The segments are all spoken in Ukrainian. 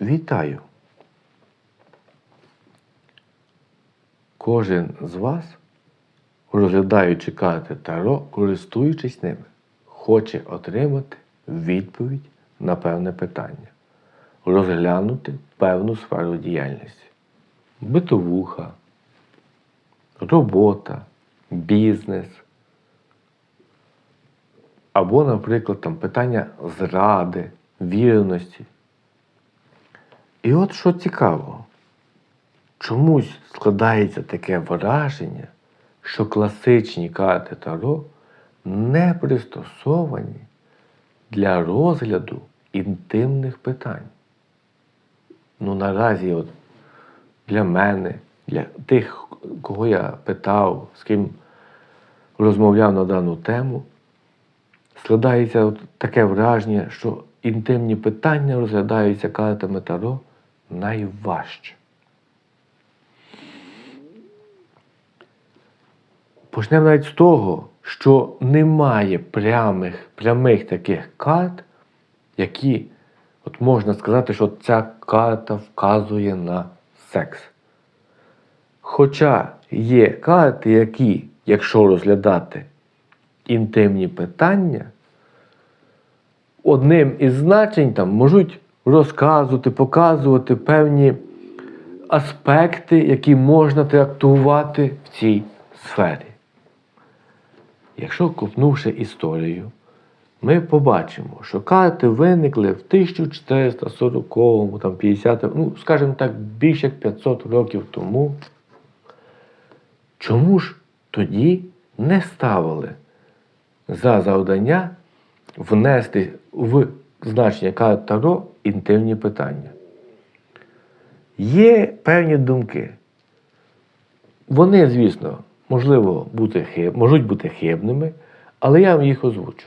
Вітаю! Кожен з вас, розглядаючи карти Таро, користуючись ними, хоче отримати відповідь на певне питання, розглянути певну сферу діяльності. Битовуха, робота, бізнес. Або, наприклад, там питання зради, вірності. І от що цікаво, чомусь складається таке враження, що класичні карти Таро не пристосовані для розгляду інтимних питань. Ну, наразі, от для мене, для тих, кого я питав, з ким розмовляв на дану тему, складається от таке враження, що інтимні питання розглядаються картами Таро найважче. Почнемо навіть з того, що немає прямих, прямих таких карт, які от можна сказати, що ця карта вказує на секс. Хоча є карти, які, якщо розглядати інтимні питання, одним із значень там можуть розказувати, показувати певні аспекти, які можна трактувати в цій сфері. Якщо копнувши історію, ми побачимо, що карти виникли в 1440, там 50, ну, скажімо так, більше як 500 років тому. Чому ж тоді не ставили за завдання внести в значення карт Таро інтимні питання? Є певні думки. Вони, звісно, можливо, бути можуть бути хибними, але я вам їх озвучу.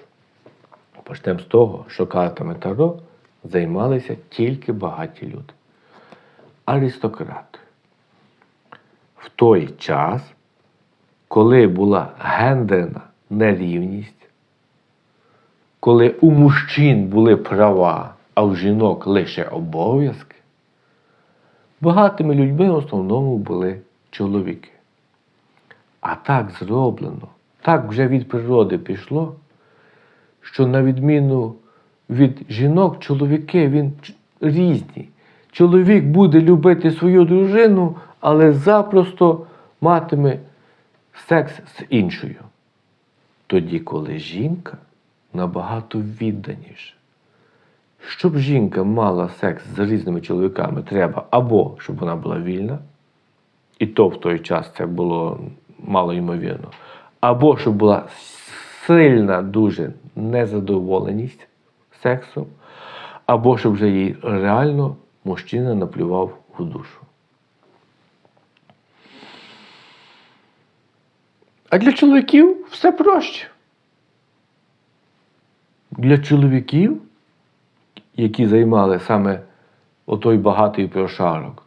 Почнемо з того, що картами Таро займалися тільки багаті люди. Аристократи. В той час, коли була гендерна нерівність, коли у мужчин були права, а у жінок лише обов'язки, багатими людьми в основному були чоловіки. А так зроблено, так вже від природи пішло, що на відміну від жінок, чоловіки він різні. Чоловік буде любити свою дружину, але запросто матиме секс з іншою. Тоді, коли жінка набагато відданіша. Щоб жінка мала секс з різними чоловіками, треба або щоб вона була вільна, і то в той час це було мало ймовірно, або щоб була сильна дуже незадоволеність сексом, або щоб вже їй реально мужчина наплював у душу. А для чоловіків все проще. Для чоловіків, які займали саме отой багатий прошарок,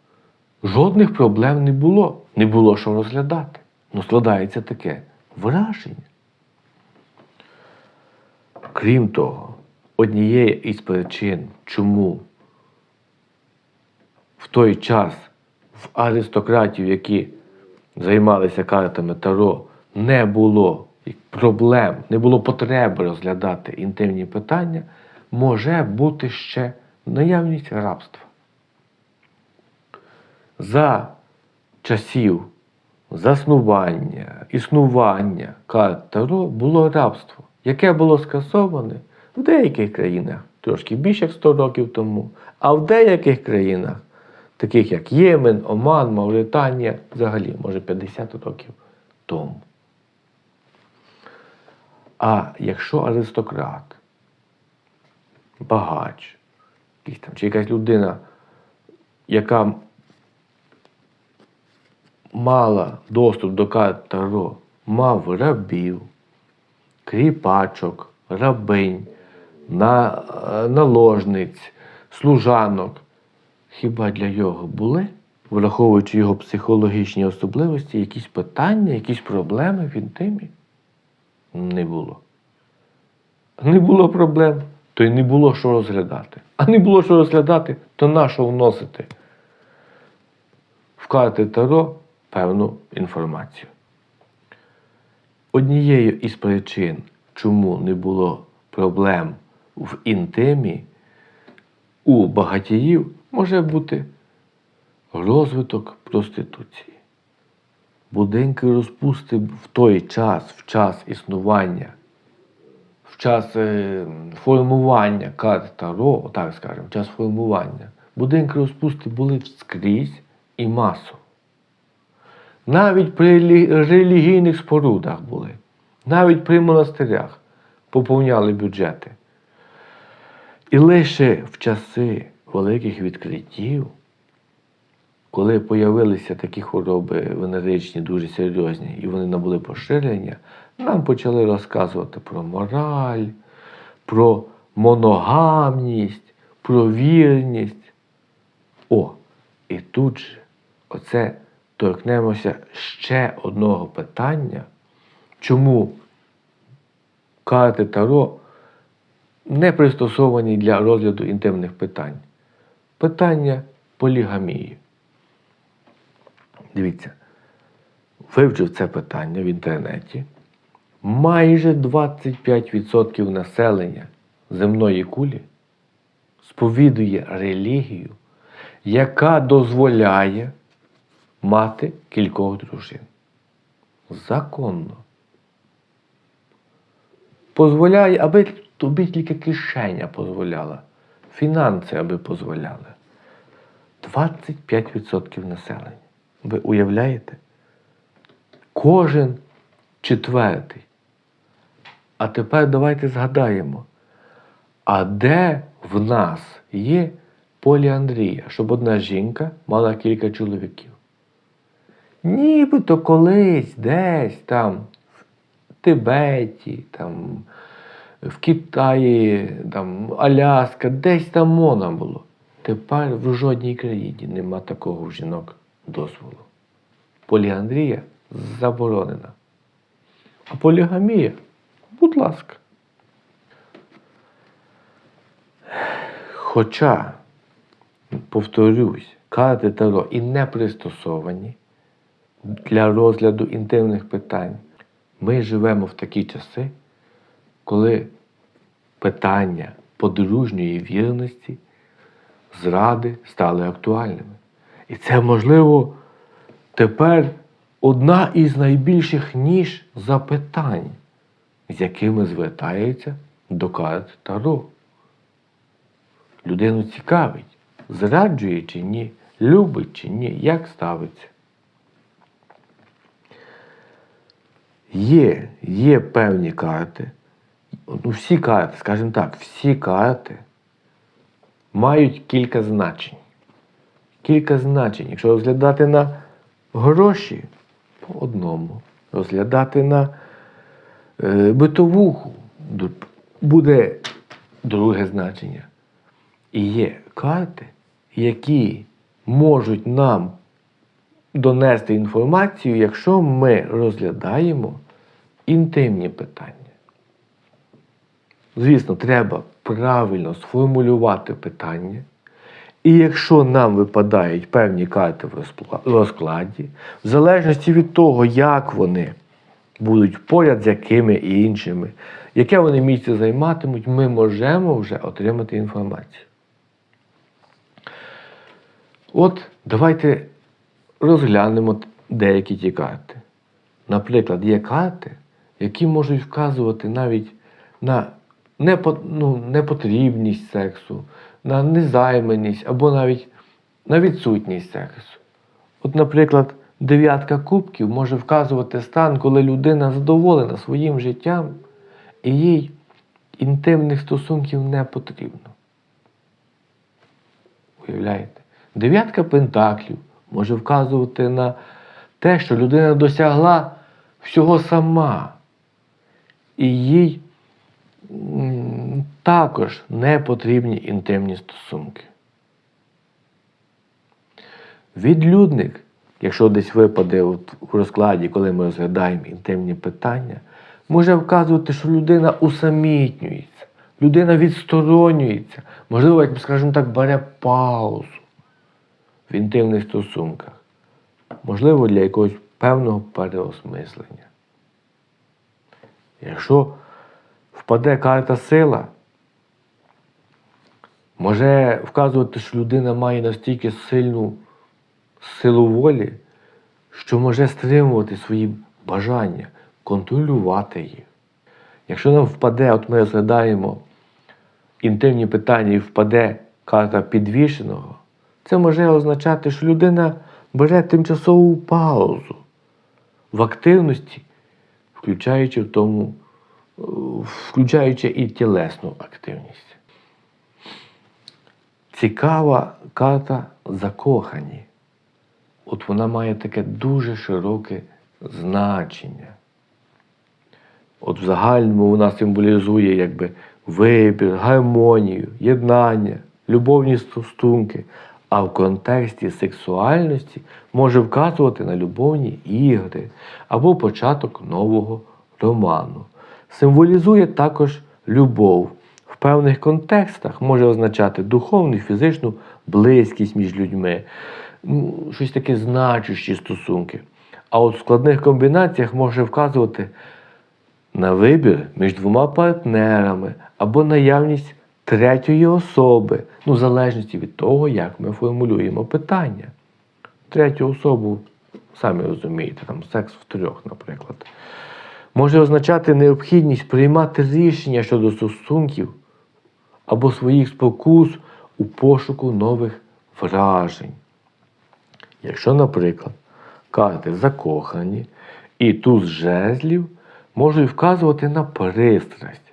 жодних проблем не було. Не було що розглядати. Ну, складається таке враження. Крім того, однією із причин, чому в той час в аристократів, які займалися картами Таро, не було проблем, не було потреби розглядати інтимні питання, може бути ще наявність рабства. За часів заснування, існування Таро було рабство, яке було скасоване в деяких країнах трошки більше як 100 років тому, а в деяких країнах, таких як Ємен, Оман, Мавританія, взагалі, може 50 років тому. А якщо аристократ, багач, якийсь там, чи якась людина, яка мала доступ до карт мав рабів, кріпачок, рабинь, е, наложниць, служанок. Хіба для його були, враховуючи його психологічні особливості, якісь питання, якісь проблеми в інтимі? Не було. Не було проблем. То й не було що розглядати. А не було що розглядати, то на що вносити в карти Таро певну інформацію. Однією із причин, чому не було проблем в інтимі у багатіїв, може бути розвиток проституції. Будинки розпусти в той час, в час існування, в час е, формування карт Таро, так скажемо, в час формування, будинки розпусти були скрізь і масово. Навіть при релігійних спорудах були, навіть при монастирях поповняли бюджети. І лише в часи великих відкриттів, коли появилися такі хвороби венеричні, дуже серйозні, і вони набули поширення, нам почали розказувати про мораль, про моногамність, про вірність. О, і тут же оце торкнемося ще одного питання, чому карти Таро не пристосовані для розгляду інтимних питань. Питання полігамії. Дивіться, вивчив це питання в інтернеті. Майже 25% населення земної кулі сповідує релігію, яка дозволяє мати кількох дружин. Законно. Позволяє, аби тобі тільки кишеня дозволяла, фінанси аби дозволяли. 25% населення. Ви уявляєте? Кожен четвертий. А тепер давайте згадаємо, а де в нас є поліандрія, щоб одна жінка мала кілька чоловіків? Нібито колись десь там, в Тибеті, там, в Китаї, там, Аляска, десь там можна було. Тепер в жодній країні нема такого в жінок дозволу. Поліандрія заборонена. А полігамія, будь ласка. Хоча, повторюсь, карти Таро і не пристосовані для розгляду інтимних питань, ми живемо в такі часи, коли питання подружньої вірності, зради стали актуальними. І це, можливо, тепер одна із найбільших ніж запитань, з якими звертаються до карт Таро. Людину цікавить, зраджує чи ні, любить чи ні, як ставиться. Є, є певні карти. Ну, всі карти, скажімо так, всі карти мають кілька значень. Кілька значень. Якщо розглядати на гроші по одному, розглядати на е, битовуху буде друге значення. І є карти, які можуть нам донести інформацію, якщо ми розглядаємо інтимні питання. Звісно, треба правильно сформулювати питання. І якщо нам випадають певні карти в розкладі, в залежності від того, як вони будуть поряд з якими і іншими, яке вони місце займатимуть, ми можемо вже отримати інформацію. От давайте розглянемо деякі ті карти. Наприклад, є карти, які можуть вказувати навіть на ну, непотрібність сексу, на незайманість або навіть на відсутність сексу. От, наприклад, дев'ятка кубків може вказувати стан, коли людина задоволена своїм життям і їй інтимних стосунків не потрібно. Уявляєте? Дев'ятка пентаклів може вказувати на те, що людина досягла всього сама. І їй також не потрібні інтимні стосунки. Відлюдник, якщо десь випаде от в розкладі, коли ми розглядаємо інтимні питання, може вказувати, що людина усамітнюється, людина відсторонюється, можливо, як скажімо так, бере паузу в інтимних стосунках, можливо, для якогось певного переосмислення. Якщо впаде карта сила, може вказувати, що людина має настільки сильну силу волі, що може стримувати свої бажання, контролювати їх. Якщо нам впаде, от ми розглядаємо інтимні питання і впаде карта підвішеного, це може означати, що людина бере тимчасову паузу в активності, включаючи в тому, включаючи і тілесну активність. Цікава карта закохані. От вона має таке дуже широке значення. От в загальному вона символізує якби вибір, гармонію, єднання, любовні стосунки, а в контексті сексуальності може вказувати на любовні ігри або початок нового роману. Символізує також любов. В певних контекстах може означати духовну і фізичну близькість між людьми, щось таке значущі стосунки. А от в складних комбінаціях може вказувати на вибір між двома партнерами або наявність третьої особи, ну, в залежності від того, як ми формулюємо питання. Третю особу, самі розумієте, там секс в трьох, наприклад, може означати необхідність приймати рішення щодо стосунків або своїх спокус у пошуку нових вражень. Якщо, наприклад, карти закохані і туз жезлів можуть вказувати на пристрасть,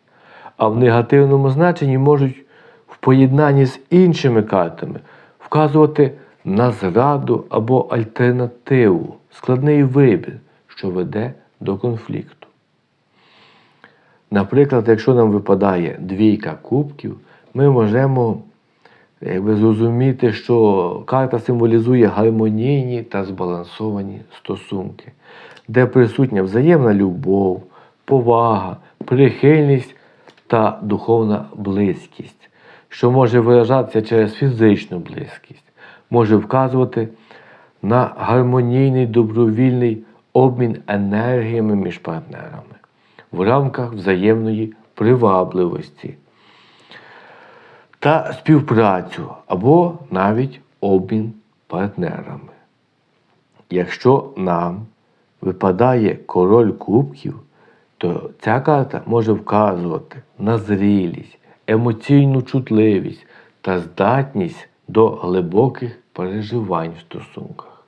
а в негативному значенні можуть в поєднанні з іншими картами вказувати на зраду або альтернативу, складний вибір, що веде до конфлікту. Наприклад, якщо нам випадає двійка кубків, ми можемо якби, зрозуміти, що карта символізує гармонійні та збалансовані стосунки, де присутня взаємна любов, повага, прихильність та духовна близькість, що може виражатися через фізичну близькість, може вказувати на гармонійний добровільний обмін енергіями між партнерами в рамках взаємної привабливості та співпрацю або навіть обмін партнерами. Якщо нам випадає король кубків, то ця карта може вказувати на зрілість, емоційну чутливість та здатність до глибоких переживань в стосунках.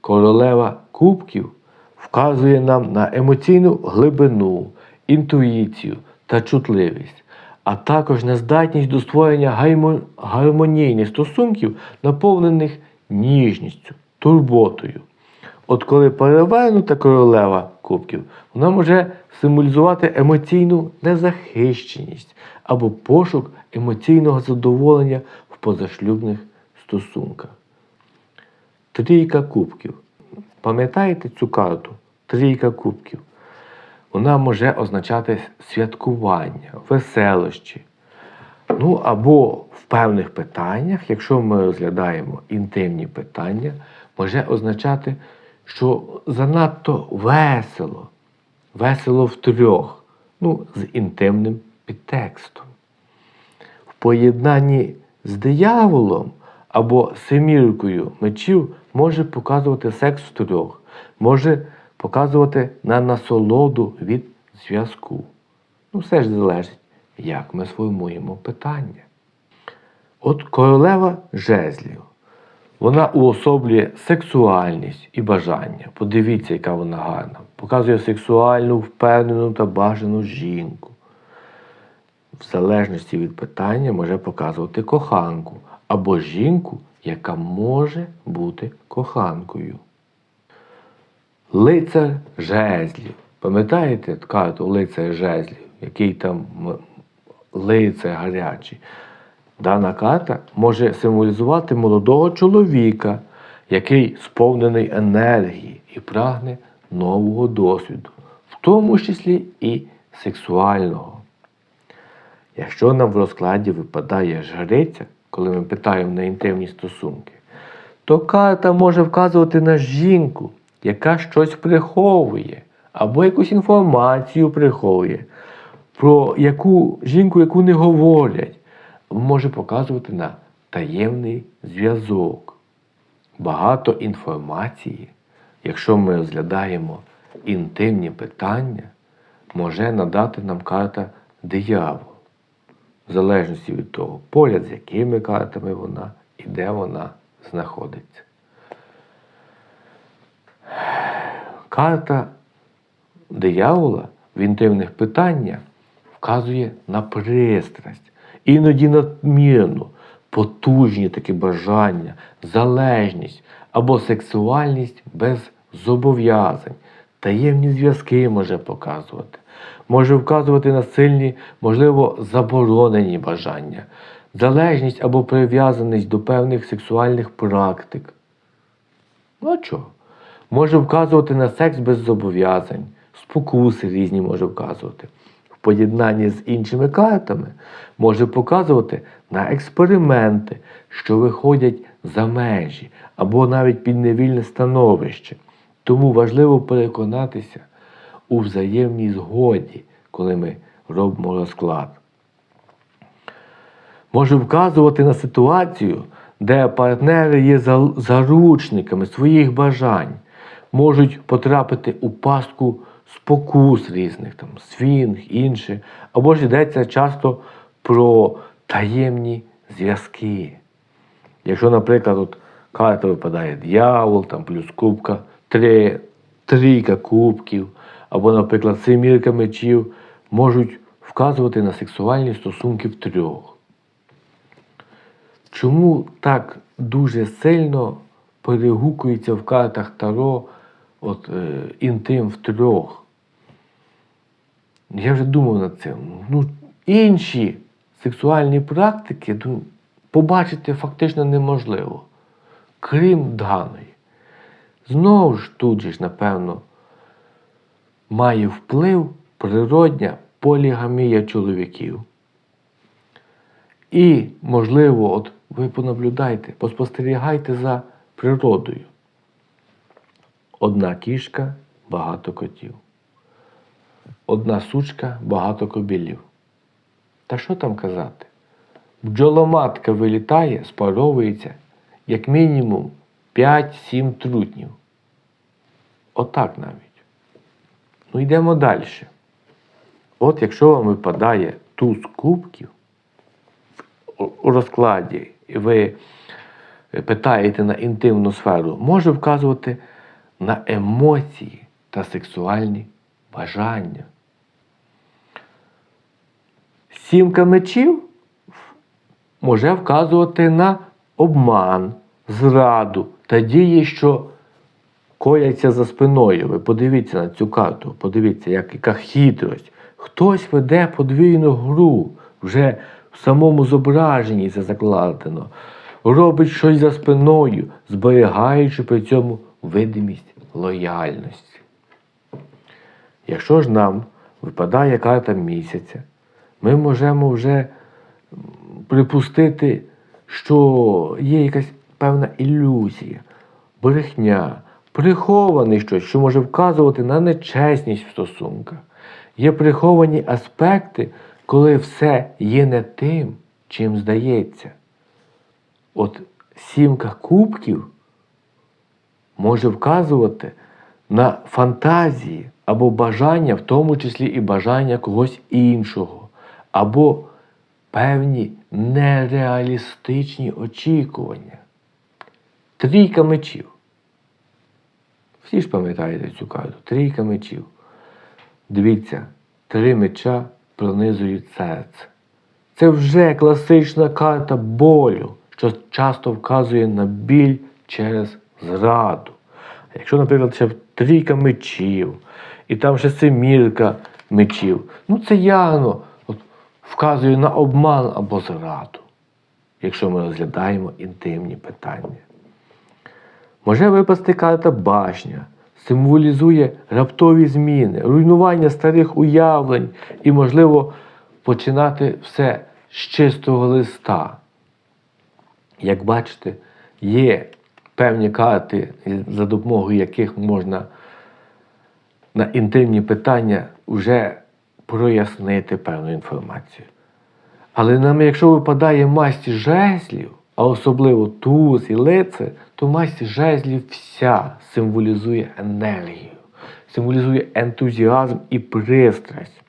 Королева кубків вказує нам на емоційну глибину, інтуїцію та чутливість, а також на здатність до створення гармонійних стосунків, наповнених ніжністю, турботою. От коли перевернута королева кубків, вона може символізувати емоційну незахищеність або пошук емоційного задоволення в позашлюбних стосунках. Трійка кубків. Пам'ятаєте цю карту? Трійка кубків. Вона може означати святкування, веселощі. Ну або в певних питаннях, якщо ми розглядаємо інтимні питання, може означати, що занадто весело, весело втрьох, ну, з інтимним підтекстом. В поєднанні з дияволом або семіркою мечів може показувати секс втрьох, може показувати на насолоду від зв'язку. Ну, все ж залежить, як ми сформуємо питання. От королева жезлів. Вона уособлює сексуальність і бажання. Подивіться, яка вона гарна. Показує сексуальну, впевнену та бажану жінку. В залежності від питання може показувати коханку або жінку, яка може бути коханкою. Лицар жезлів. Пам'ятаєте карту лицар жезлів, який там лицар гарячий? Дана карта може символізувати молодого чоловіка, який сповнений енергії і прагне нового досвіду, в тому числі і сексуального. Якщо нам в розкладі випадає жриця, коли ми питаємо на інтимні стосунки, то карта може вказувати на жінку, яка щось приховує, або якусь інформацію приховує, про яку жінку, яку не говорять, може показувати на таємний зв'язок. Багато інформації, якщо ми розглядаємо інтимні питання, може надати нам карта диявол в залежності від того, поряд з якими картами вона і де вона знаходиться. Карта диявола в інтимних питаннях вказує на пристрасть, іноді надмірну, потужні такі бажання, залежність або сексуальність без зобов'язань, таємні зв'язки може показувати, може вказувати на сильні, можливо, заборонені бажання, залежність або прив'язаність до певних сексуальних практик. Ну а чого? Може вказувати на секс без зобов'язань, спокуси різні може вказувати. В поєднанні з іншими картами може показувати на експерименти, що виходять за межі або навіть під невільне становище. Тому важливо переконатися у взаємній згоді, коли ми робимо розклад може вказувати на ситуацію, де партнери є заручниками своїх бажань, можуть потрапити у пастку спокус різних, там, свінг, інше, або ж йдеться часто про таємні зв'язки. Якщо, наприклад, от карта випадає дьявол, там плюс кубка, три, трійка кубків, або, наприклад, семірка мечів, можуть вказувати на сексуальні стосунки в трьох. Чому так дуже сильно перегукується в картах Таро от, е, інтим в трьох? Я вже думав над цим. Ну, інші сексуальні практики ну, побачити фактично неможливо, крім даної. Знову ж тут же напевно, має вплив природня полігамія чоловіків. І, можливо, от ви понаблюдайте, поспостерігайте за природою. Одна кішка, багато котів. Одна сучка, багато кобілів. Та що там казати? Бджоломатка вилітає, спаровується, як мінімум 5-7 трутнів. Отак навіть. Ну йдемо далі. От якщо вам випадає туз кубків, у- розкладі, і ви питаєте на інтимну сферу, може вказувати на емоції та сексуальні бажання. Сімка мечів може вказувати на обман, зраду та дії, що кояться за спиною. Ви подивіться на цю карту, подивіться, як, яка хитрость. Хтось веде подвійну гру, вже в самому зображенні це закладено. Робить щось за спиною, зберігаючи при цьому видимість лояльності. Якщо ж нам випадає карта місяця, ми можемо вже припустити, що є якась певна ілюзія, брехня, прихований щось, що може вказувати на нечесність в стосунках. Є приховані аспекти, коли все є не тим, чим здається. От сімка кубків може вказувати на фантазії або бажання, в тому числі і бажання когось іншого, або певні нереалістичні очікування. Трійка мечів. Всі ж пам'ятаєте цю карту. Трійка мечів. Дивіться, три меча пронизують серце. Це вже класична карта болю, що часто вказує на біль через зраду. Якщо, наприклад, ще трійка мечів, і там ще семірка мечів, ну це явно от, вказує на обман або зраду, якщо ми розглядаємо інтимні питання. Може випасти карта башня, символізує раптові зміни, руйнування старих уявлень і, можливо, починати все з чистого листа. Як бачите, є певні карти, за допомогою яких можна на інтимні питання вже прояснити певну інформацію. Але нам, якщо випадає масті жезлів, а особливо туз і лице, то масть жезлів вся символізує енергію, символізує ентузіазм і пристрасть.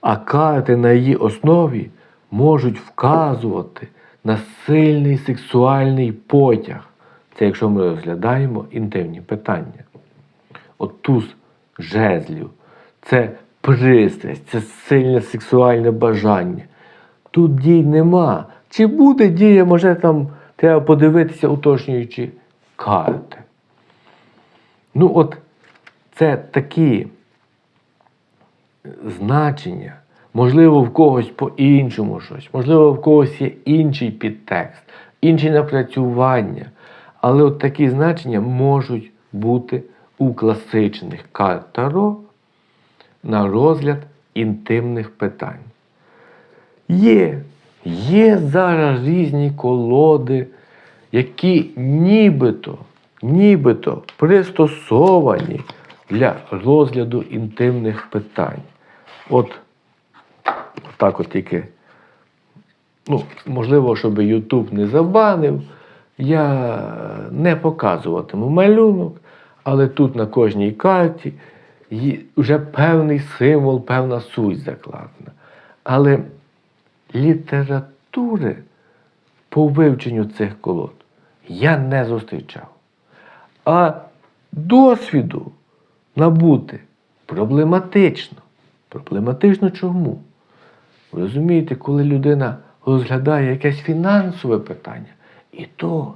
А карти на її основі можуть вказувати на сильний сексуальний потяг. Це якщо ми розглядаємо інтимні питання. От туз жезлів це пристрасть, це сильне сексуальне бажання. Тут дій нема. Чи буде дія, може там треба подивитися, уточнюючи карти. Ну, от це такі значення. Можливо, в когось по-іншому щось, можливо, в когось є інший підтекст, інші напрацювання. Але от такі значення можуть бути у класичних карт Таро на розгляд інтимних питань. Є, є зараз різні колоди, які нібито, нібито пристосовані для розгляду інтимних питань. От так от тільки, ну, можливо, щоб YouTube не забанив, я не показуватиму малюнок, але тут на кожній карті вже певний символ, певна суть закладена. Але літератури по вивченню цих колод я не зустрічав. А досвіду набути проблематично. Проблематично чому? Ви розумієте, коли людина розглядає якесь фінансове питання, і то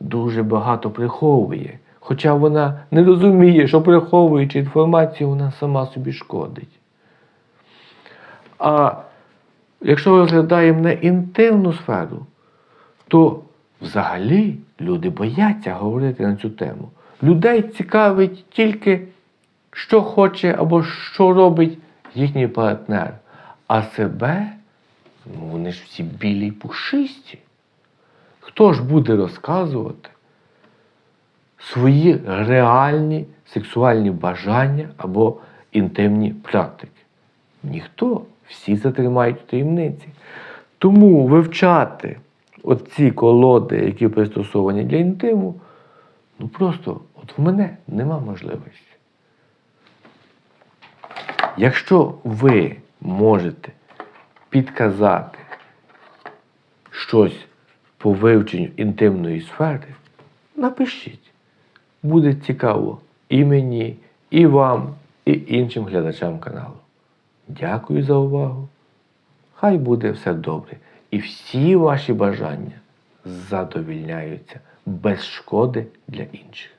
дуже багато приховує. Хоча вона не розуміє, що приховуючи інформацію, вона сама собі шкодить. А якщо ми розглядаємо не інтимну сферу, то взагалі люди бояться говорити на цю тему. Людей цікавить тільки, що хоче або що робить їхній партнер. А себе, ну вони ж всі білі й пушисті. Хто ж буде розказувати свої реальні сексуальні бажання або інтимні практики? Ніхто. Всі затримають в таємниці. Тому вивчати оці колоди, які пристосовані для інтиму, ну просто от в мене нема можливості. Якщо ви можете підказати щось по вивченню інтимної сфери, напишіть. Буде цікаво і мені, і вам, і іншим глядачам каналу. Дякую за увагу. Хай буде все добре. І всі ваші бажання задовільняються без шкоди для інших.